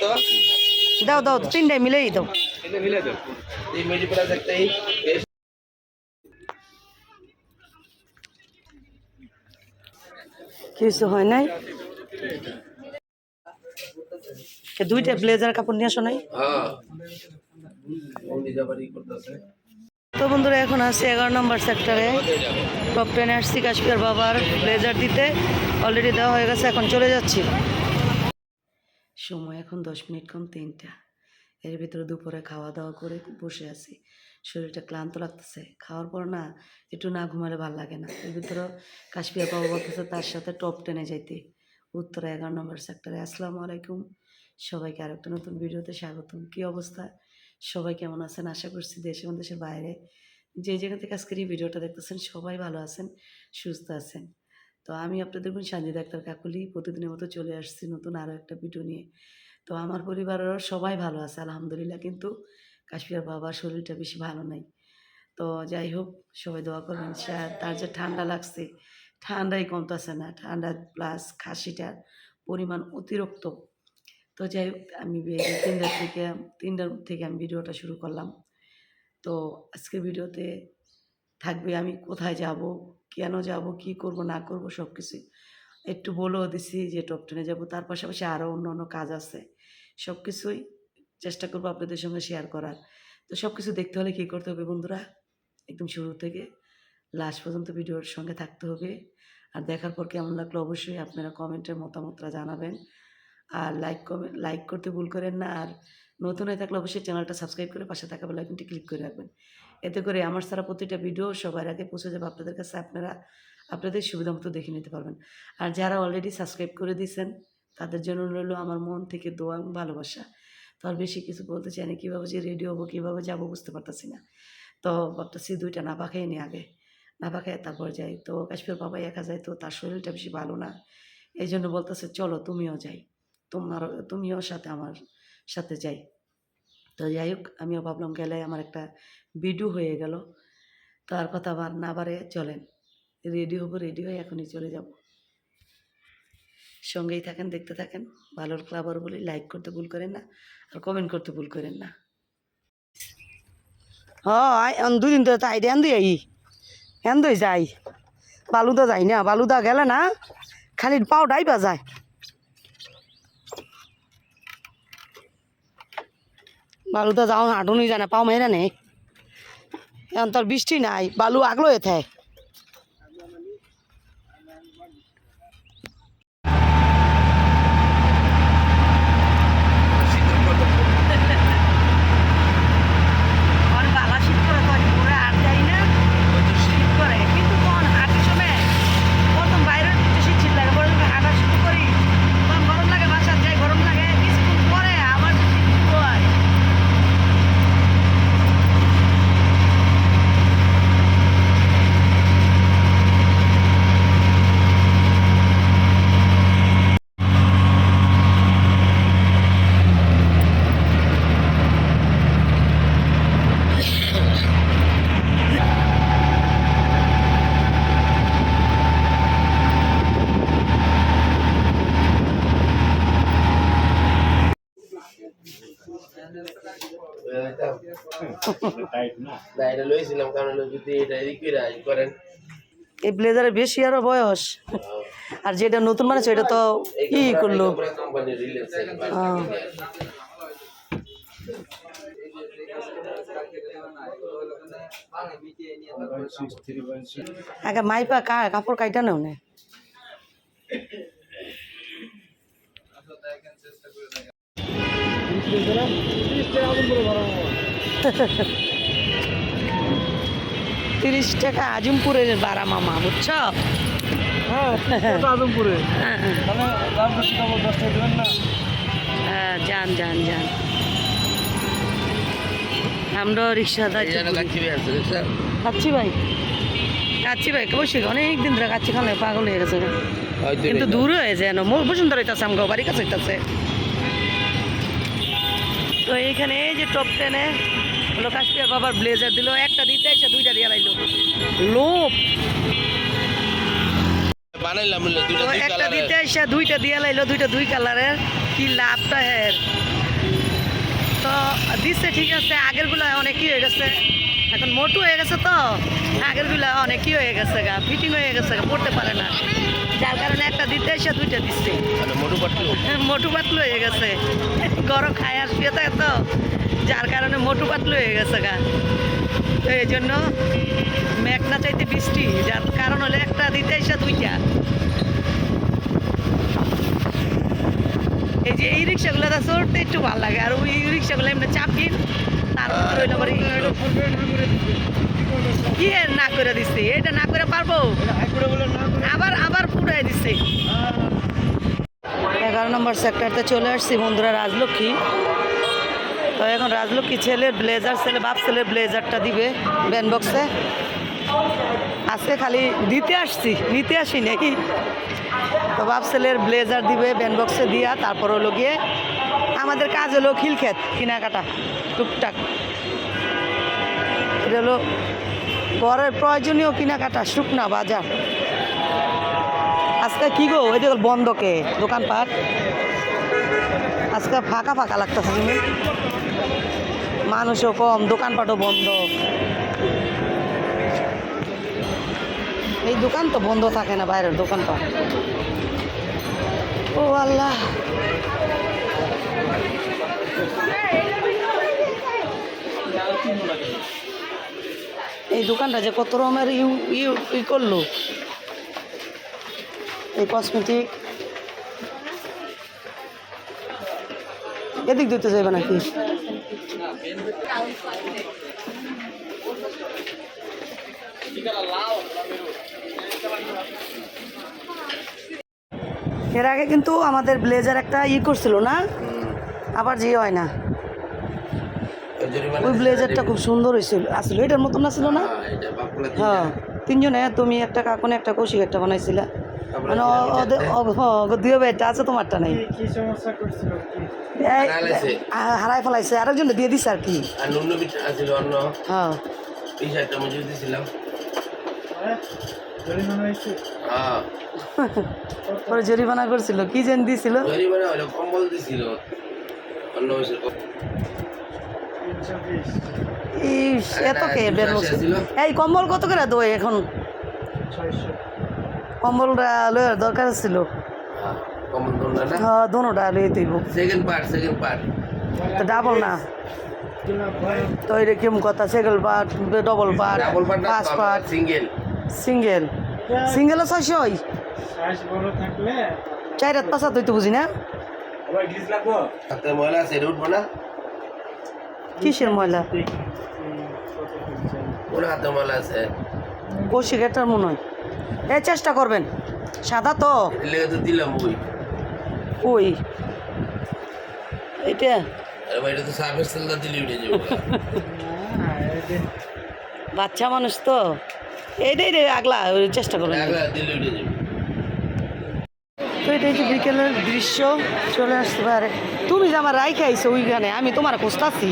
তো? দাও দাও তিনটাই মিলেই দাও। মিলে এই কিছু হয় নাই? দুইটা ব্লেজার কাপড় নিয়ে আসো নাই? হ্যাঁ। তো বন্ধুরা এখন আসছি এগারো নম্বর সেক্টরে টপ টেনে আসছি কাশ্মীর বাবার ব্লেজার দিতে। অলরেডি দেওয়া হয়ে গেছে এখন চলে যাচ্ছি। সময় এখন দশ মিনিট কম তিনটা। এর ভিতরে দুপুরে খাওয়া দাওয়া করে বসে আছি। শরীরটা ক্লান্ত লাগতেছে। খাওয়ার পর না একটু না ঘুমালে ভালো লাগে না। এর ভিতরে কাশ্মীর বাবা বলতেছে তার সাথে টপ টেনে যাইতে। উত্তরা এগারো নম্বর সেক্টরে। আসসালামু আলাইকুম। সবাইকে আরেকটা নতুন ভিডিওতে স্বাগতম। কী অবস্থা? সবাই কেমন আছেন? আশা করছি দেশে এবং দেশের বাইরে। যে যেখান থেকে আজকের এই ভিডিওটা দেখতেছেন সবাই ভালো আছেন, সুস্থ আছেন। তো আমি আপনাদের বোন সানজিদ আক্তার কাকুলি, প্রতিদিনের মতো চলে আসছি নতুন আরও একটা ভিডিও নিয়ে। তো আমার পরিবারেরও সবাই ভালো আছে, আলহামদুলিল্লাহ। কিন্তু কাশ্মীর বাবার শরীরটা বেশি ভালো নাই। তো যাই হোক, সবাই দোয়া করবেন তার যে ঠান্ডা লাগছে, ঠান্ডাই কমতেছে না। ঠান্ডা প্লাস খাসিটার পরিমাণ অতিরিক্ত। তো যাই হোক, আমি তিনটার থেকে তিনটার থেকে আমি ভিডিওটা শুরু করলাম। তো আজকের ভিডিওতে থাকবে, আমি কোথায় যাব, কেন যাব, কি করব, না করব সব কিছুই একটু বলেও দিছি যে টপ টেনে যাব। তার পাশাপাশি আরও অন্য অন্য কাজ আছে সব কিছুই চেষ্টা করব আপনাদের সঙ্গে শেয়ার করার। তো সব কিছু দেখতে হলে কী করতে হবে বন্ধুরা? একদম শুরু থেকে লাস্ট পর্যন্ত ভিডিওর সঙ্গে থাকতে হবে। আর দেখার পর কেমন লাগল অবশ্যই আপনারা কমেন্টের মতামতটা জানাবেন। আর লাইক কমেন্ট লাইক করতে ভুল করেন না। আর নতুন হয়ে থাকলে অবশ্যই চ্যানেলটা সাবস্ক্রাইব করে পাশে থাকা বেলাইকনটি ক্লিক করে রাখবেন। এতে করে আমার সারা প্রতিটা ভিডিও সবার আগে পৌঁছে যাবে আপনাদের কাছে। আপনারা আপনাদের সুবিধা মতো দেখে নিতে পারবেন। আর যারা অলরেডি সাবস্ক্রাইব করে দিয়েছেন, তাদের জন্য রইল আমার মন থেকে দোয়া এবং ভালোবাসা। তো আর বেশি কিছু বলতে চাই না, কীভাবে যে রেডি হব, কীভাবে যাব বুঝতে পারতেছি না। তো ভাবতেছি দুইটা না পাখাই নি আগে। না পাখায় তারপর যাই। তো কাশ্মীর বাবাই একা যায়, তো তার শরীরটা বেশি ভালো না। এই জন্য বলতেছে, চলো তুমিও যাই। তোমার, তুমিও সাথে আমার সাথে যাই। তো যাই হোক আমিও ভাবলাম গেলে আমার একটা ভিডিও হয়ে গেল। তো আর কথা বার না বারে চলেন। রেডি হব, রেডি হয়ে এখনই চলে যাব। সঙ্গেই থাকেন, দেখতে থাকেন। ভালোর ক্লাবার বলি লাইক করতে ভুল করেন না, আর কমেন্ট করতে ভুল করেন না। হ্যাঁ দুদিন তো তাই দেন দিয়ে হেন দই যাই। বালুদা যাই না, বালুদা গেলে না, খালি পাও ডাইবা যায় বালুদা যাও হাঁটুনি যায় না পাও মেরে নেই এখন তোর বৃষ্টি নাই, বালু আগলো এতে বালা শীত করে তো পুরো আর যাই না শীত করে কিন্তু তখন হাঁটার সময় প্রথম বাইরের একটু শীত শীত লাগে পরে যখন হাঁটা শুরু করি তখন গরম লাগে বাসার যাই গরম লাগে কিছুক্ষণ পরে আবার শীত শুরু হয় না এটা লইছিলাম কারণ যদি এটা এদিক করে ই করেন। এই ব্লেজারের বেশি আরও বয়স। আর যেটা নতুন মানে সেটা তো ই করল। হ্যাঁ। আগে মাইপা কা কাপড় কাইটা নেও নে। তিরিশ টাকা আজমপুরের বারা মামা বুঝছ? আজমপুরে। হ্যাঁ, না? হ্যাঁ যান যান যান। আমরাও রিক্সা কাচ্ছি ভাই কাচ্ছি ভাই? অবশ্যই অনেক দিন ধরে কাচ্ছি খালে পাগল হয়ে গেছে কিন্তু দূর হয়ে যায় না বসুন্ধরা হইতেছে আমগো বাড়ির কাছে হইতেছে তো এইখানে এই যে টপ টেনে হলো কাশ্মীর বাবার ব্লেজার দিল একটা দিতে এসে দুইটা দিয়ে লাইলো। লোপ একটা দিতে এসে দুইটা দিয়ে লাইলো দুইটা দুই কালারের কি লাভটা হের। তো দিচ্ছে ঠিক আছে আগেরগুলো অনেক কি হয়ে গেছে। এখন মোটু হয়ে গেছে তো। আগেরগুলো অনেক কি হয়ে গেছে গা ফিটিং হয়ে গেছে গা পড়তে পারে না। যার কারণে একটা দিতে এসে দুইটা দিচ্ছে। মোটু পাতলু হয়ে গেছে। গরম খায় আর শুয়ে থাকে তো। যার কারণে মোটু পাতলু হয়ে গেছে গা। তো এই জন্য মেঘ না চাইতে বৃষ্টি যার কারণ হলে একটা দিতে এসে দুইটা। এই যে এই রিক্সাগুলো চড়তে একটু ভালো লাগে আর ওই রিক্সাগুলো এমনি চাপি কি না করে দিচ্ছে এটা না করে পারব? আবার আবার দিচ্ছে এগারো নম্বর সেক্টরতে চলে আসছি বন্ধুরা রাজলক্ষ্মী। তো এখন রাজলক্ষ্মী ছেলের ব্লেজার, ছেলে, বাপ ছেলের ব্লেজারটা দিবে ব্যান বক্সে। আজকে খালি দিতে আসছি, নিতে আসি নাকি তো বাপ ছেলের ব্লেজার দিবে ব্যান বক্সে দিয়া, তারপর হলো গিয়ে আমাদের কাজ হলো খিলক্ষেত, কেনাকাটা, টুকটাক। এটা হলো ঘরের প্রয়োজনীয় কেনাকাটা, শুকনা বাজার। আজকে কি গো? ওই দেখো বন্ধকে, দোকানপাট। আজকে ফাঁকা ফাঁকা লাগতেছে তুমি মানুষও কম, দোকানপাটও বন্ধ। এই দোকান তো বন্ধ থাকে না, বাইরের দোকানপাট। ও আল্লাহ। এই দোকানটা যে কত রকমের ইউ ইউ ই করল? এই কসমেটিক এদিক দিতে যাবে নাকি? এর আগে কিন্তু আমাদের ব্লেজার একটা ই করছিল না? আবার যে হয় না। ওই ব্লেজারটা খুব সুন্দর হয়েছিল আসলে এটার মতন আসছিল না? হ্যাঁ তিনজনে তুমি একটা কাকনে একটা কৌশিক একটা বানাইছিলা মানে ও- ওদের ও- ও- দুই বেটা আছে তোমারটা নাই? হারাই ফেলাইছে আরেকজন দিয়ে দিছে আর কি। হ্যাঁ। হ্যাঁ হ্যাঁ। পরে জরিমানা করছিল কি যেন দিছিল? জরিমানা কম্বল দিছিল। অন্য এত কে দুশো বের আশি হচ্ছে? আছিল। এই কম্বল কত করে দই এখন? কম্বলটা লইয়ার দরকার ছিল। হ্যাঁ, দোনটা হ্যাঁ লইয়ে দিব। সেকেন্ড পার্ট সেকেন্ড পার্ট তো ডাবল না। তো এটা কেমন কথা second part double part double part single single সিঙ্গেলও থাকলে চার রাত পাঁচ হাত হইতে বুঝি না? ময়লা আছে এটা উঠবো না? কিসের ময়লা? মনে হয়। এ চেষ্টা করবেন। সাদা তো। দিলাম ওই। ওই। এটা বাচ্চা মানুষ তো। এইটাই রে আগলা চেষ্টা করবেন। তো এটা হচ্ছে বিকেলের দৃশ্য। চলে আসতে পারে। তুমি যে আমার রাই খাইছো ওইখানে আমি তোমার খুঁজতাছি।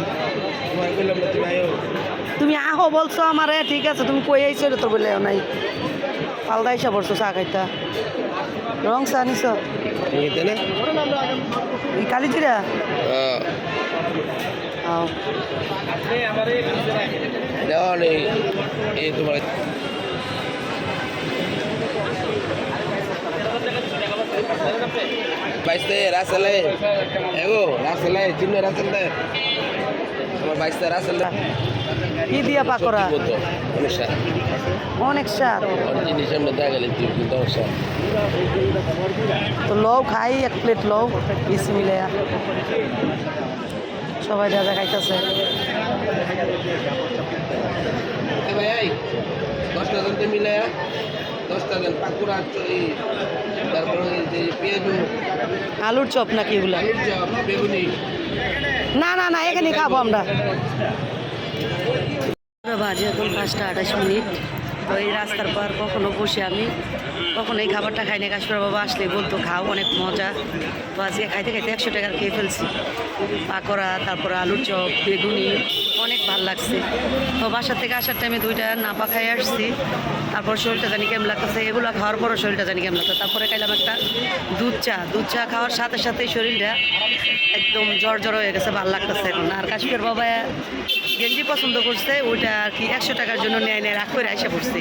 তুমি আহো বলছো আমারে ঠিক আছে তুমি কই আইছো রে তো বলে নাই। পালদা এসে পড়ছো চা খাইতা। রং চা নিছ? নেই এই তোমার বাইশতে রাসেলে এগো রাসেলে চিহ্ন রাসেলে আমার বাইশতে রাসেলে কি দিয়া পাকোড়া মতো অনুষা অনেক স্বাদ জিনিসের মধ্যে গেলে কিন্তু অনুষা তো লও খাই এক প্লেট লও বেশি মিলে। সবাই দাদা খাইতেছে। দশটা জনতে মিলে দশটা জন পাকুড়া তারপরে যে পেঁয়াজু। আলুর চপ নাকি এগুলা? আলুর চপ বেগুনি। না না না এখানে খাব আমরা বাজে এখন পাঁচটা আঠাশ মিনিট। তো এই রাস্তার পর কখনো বসে আমি কখন এই খাবারটা খাই না। কাশ্মীর বাবা আসলে বলতো খাও অনেক মজা। তো আজকে খাইতে খাইতে একশো টাকার খেয়ে ফেলছি। পাকোড়া তারপর আলুর চপ বেগুনি। অনেক ভালো লাগছে। তো বাসা থেকে আসার টাইমে দুইটা নাপা খাই আসছি। তারপর শরীরটা জানি কেমন লাগতেছে, এগুলো খাওয়ার পরও শরীরটা জানি কেমন লাগতো তারপরে খাইলাম একটা দুধ চা। দুধ চা খাওয়ার সাথে সাথে শরীরটা একদম জ্বর জ্বর হয়ে গেছে, ভালো লাগতেছে এখন। আর কাশ্মীর বাবা গেঞ্জি পছন্দ করছে, ওইটা আর কি একশো টাকার জন্য নেয় নেয় রাগ করে এসে পড়ছি।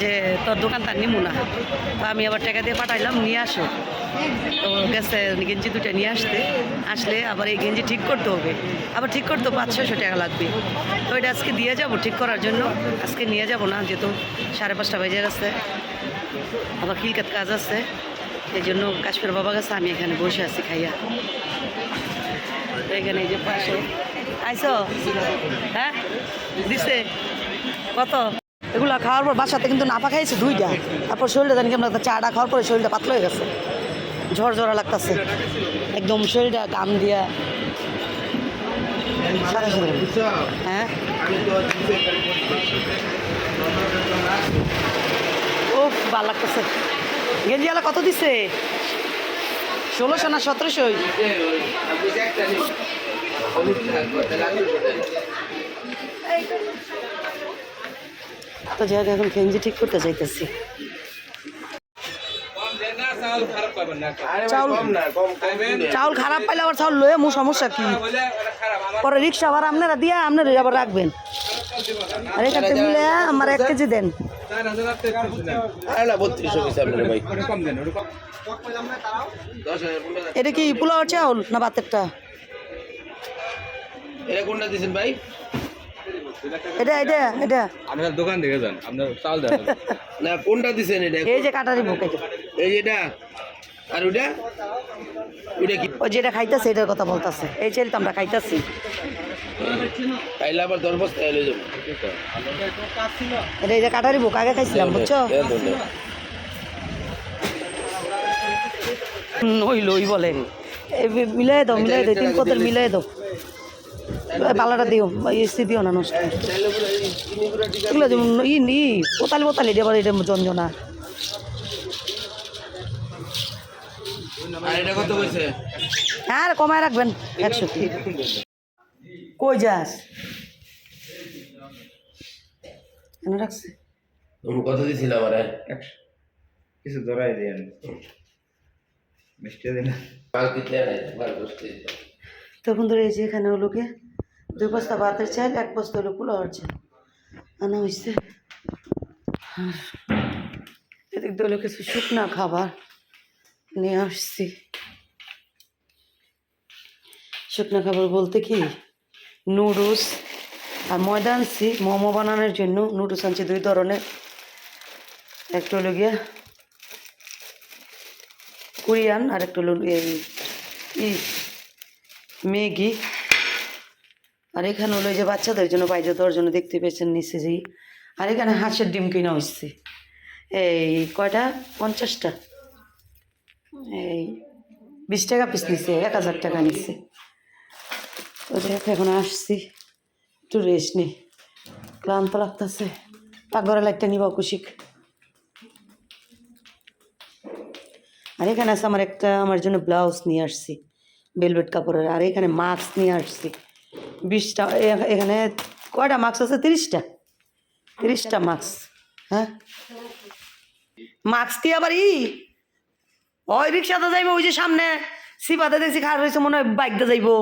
যে তোর দোকান তার নিমু না। তো আমি আবার টাকা দিয়ে পাঠাইলাম, নিয়ে আসো। তো গেছে গেঞ্জি দুটা নিয়ে আসতে। আসলে আবার এই গেঞ্জি ঠিক করতে হবে। আবার ঠিক করতে পাঁচ ছশো টাকা লাগবে। তো এটা আজকে দিয়ে যাব, ঠিক করার জন্য। আজকে নিয়ে যাব না, যেহেতু সাড়ে পাঁচটা বেজে গেছে আবার খিলকাত কাজ আছে, এই জন্য কাশ্মীর বাবা গেছে, আমি এখানে বসে আছি খাইয়া। তো এখানে এই যে পাশে। আইসো? হ্যাঁ? দিছে? কত? এগুলো খাওয়ার পর বাসাতে কিন্তু নাপা খাইছে দুইটা। তারপর শরীরটা জানি কেমন চাটা খাওয়ার পরে শরীরটা পাতলা হয়ে গেছে। ঝড় ঝরা লাগতেছে। একদম শরীরটা গাম দিয়া। হ্যাঁ ও ভালো লাগতেছে। গেঞ্জিওয়ালা কত দিছে? ষোলোশো না বদলে। তো যাই এখন গেঞ্জি ঠিক করতে ভাই, চাউল- কম না কম কম দিলে। চাউল খারাপ পাইলে আবার চাউল লয়ে মু সমস্যা কি? পরে রিক্সা আবার আপনারা দিয়া আপনারা আবার রাখবেন। আর এখান মিলে আমার এক কেজি দেন। এটা কি পোলাও চাউল না ভাতেরটা? এটা কোনটা দিয়েছেন ভাই? এটা এটা এটা। আপনার দোকান দেখে যান আপনার চাল দেন। না কোনটা দিছেন এটা? এই যে কাটারি বুক এই যে। এটা? আর ওটা ওটা কি? ওই যেটা খাইতেছে এটার কথা বলতেছে। এই তো আমরা খাইতেছি। তাইলে আবার দশ বস্তা এলে যাব। এটা এই যে কাটারি বুক আগে খাইছিলাম বুঝছ? ওই লই বলে এই মিলাই দাও মিলাই দাও তিন পথের মিলাই দাও। এই দিও এসি দিও না নষ্ট। এগুলো যেমন ই নি পোতালি পোতালি দিয়ে আবার এটা জঞ্জনা আর এটা কত কইছে? হ্যাঁ কমায় রাখবেন একশো। কই যাস? কেন রাখছে? তুমি কত দিছিল আমার? কিছু ধরাই দিয়েন মিষ্টি দিন মাল দিতে নাই মাল বসতে। তখন ধরে এই যে এখানে হলো কে? দুই বস্তা ভাতের চাল, এক বস্তা হলো পোলাওয়ার চাল। আনা হয়েছে এদিক দিয়ে কিছু শুকনা খাবার নিয়ে আসছি। শুকনা খাবার বলতে কি? নুডলস আর ময়দা আনছি, মোমো বানানোর জন্য। নুডলস আনছি দুই ধরনের। একটা হলো গিয়া কোরিয়ান আর একটা হলো এই ম্যাগি। আর এখানে হলো যে বাচ্চাদের জন্য বাইরে দেওয়ার জন্য দেখতে পেয়েছেন নিচে যেই, আর এখানে হাঁসের ডিম কিনা হচ্ছে এই কয়টা? পঞ্চাশটা। এই বিশ টাকা পিস নিচ্ছে এক হাজার টাকা নিচ্ছে তো দেখ, এখন আসছি। একটু রেস্ট নেই ক্লান্ত লাগতেছে। পাকঘরে লাইটটা নিবা কুশিক। আর এখানে আছে আমার একটা, আমার জন্য ব্লাউজ নিয়ে আসছি ভেলভেট কাপড়ের। আর এখানে মাস্ক নিয়ে আসছি। বিশটা এখানে কয়টা মাস্ক আছে? তিরিশটা। তিরিশটা মাস্ক হ্যাঁ? মাস্ক দিয়ে আবার ই, ওই রিক্সাতে যাইবো, ওই যে সামনে, সিপাতে দেখছি খারাপ হয়েছে, মনে হয় বাইকতে যাইবো।